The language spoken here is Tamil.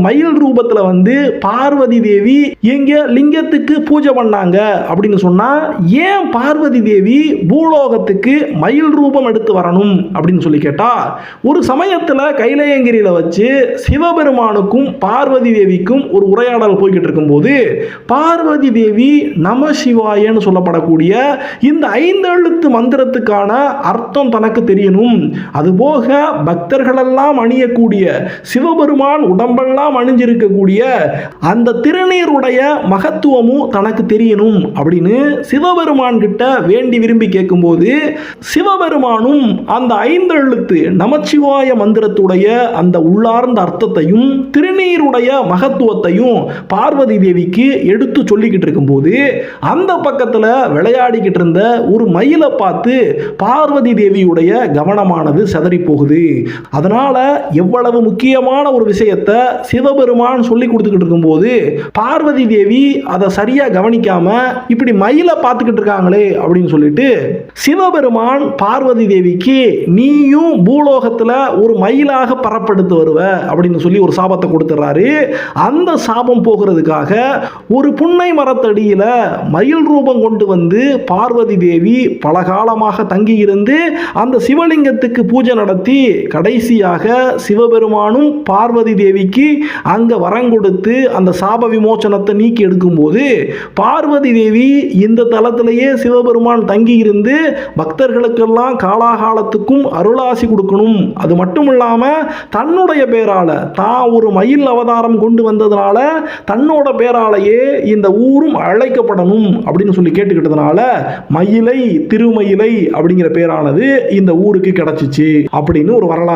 மயில் ரூபத்தில் வந்து பார்வதி தேவி எங்க லிங்கத்துக்கு பூஜை பண்ணாங்க அப்படின்னு சொன்னால் ஏன் பார்வதி தேவி பூலோகத்துக்கு மயில் ரூபம் எடுத்து வரணும் அப்படின்னு சொல்லி கேட்டால் ஒரு சமயத்தில் கைலயங்கிரியில் வச்சு சிவபெருமானுக்கும் பார்வதி தேவிக்கும் ஒரு உரையாடல் போய்கிட்டு இருக்கும்போது பார்வதி தேவி நம சிவாயன்னு சொல்லப்படக்கூடிய இந்த ஐந்தெழுத்து மந்திரத்துக்கான அர்த்தம் தனக்கு தெரியணும். அதுபோக பக்தர்களெல்லாம் அணியக்கூடிய சிவபெருமான் உடம்பெல்லாம் எல்லாம் அணிஞ்சிருக்கக்கூடிய அந்த திருநீருடைய மகத்துவமும் தனக்கு தெரியணும் அப்படின்னு சிவபெருமான் கிட்ட வேண்டி விரும்பி கேட்கும்போது சிவபெருமானும் அந்த ஐந்தெழுத்து நமச்சிவாய மந்திரத்துடைய அந்த உள்ளார்ந்த அர்த்தத்தையும் திருநீருடைய மகத்துவத்தையும் பார்வதி தேவிக்கு எடுத்து சொல்லிக்கிட்டு இருக்கும்போது அந்த பக்கத்தில் விளையாடிக்கிட்டு இருந்த ஒரு மயிலை பார்த்து பார்வதி தேவியுடைய கவனமானது செதறி போகுது அதனால் எவ்வளவு முக்கியமான ஒரு விஷயத்தை சிவபெருமான் சொல்லி கொடுத்துக்கிட்டு இருக்கும்போது பார்வதி தேவி அதை சரியாக கவனிக்காம இப்படி மயிலை பார்த்துக்கிட்டு இருக்காங்களே அப்படின்னு சொல்லிட்டு சிவபெருமான் பார்வதி தேவிக்கு நீயும் பூலோகத்தில் ஒரு மயிலாக பரப்படுத்து வருவ அப்படின்னு சொல்லி ஒரு சாபத்தை கொடுத்துட்றாரு அந்த சாபம் போகிறதுக்காக ஒரு புன்னை மரத்தடியில் மயில் ரூபம் கொண்டு வந்து பார்வதி தேவி பல காலமாக தங்கியிருந்து அந்த சிவலிங்கத்துக்கு பூஜை நடத்தி கடைசியாக சிவபெருமானும் பார்வதி தேவிக்கு அங்கே வரம் கொடுத்து அந்த சாப விமோச்சனத்தை நீக்கி எடுக்கும்போது பார்வதி தேவி இந்த தலத்திலேயே சிவபெருமான் தங்கி இருந்து பக்தர்களுக்கெல்லாம் காலாகாலத்துக்கும் அருளாசி கொடுக்கணும். அது மட்டும் இல்லாமல் தன்னுடைய பேரால தான் ஒரு மயில் அவதாரம் கொண்டு வந்ததுனால தன்னோட பேராலேயே இந்த ஊரும் அழைக்கப்படணும் அப்படின்னு சொல்லி கேட்டுக்கிட்டதுனால மயிலை திருமயிலை அப்படிங்கிற பேரானது இந்த ஊருக்கு கிடைச்சிச்சு அப்படின்னு ஒரு வரலாறு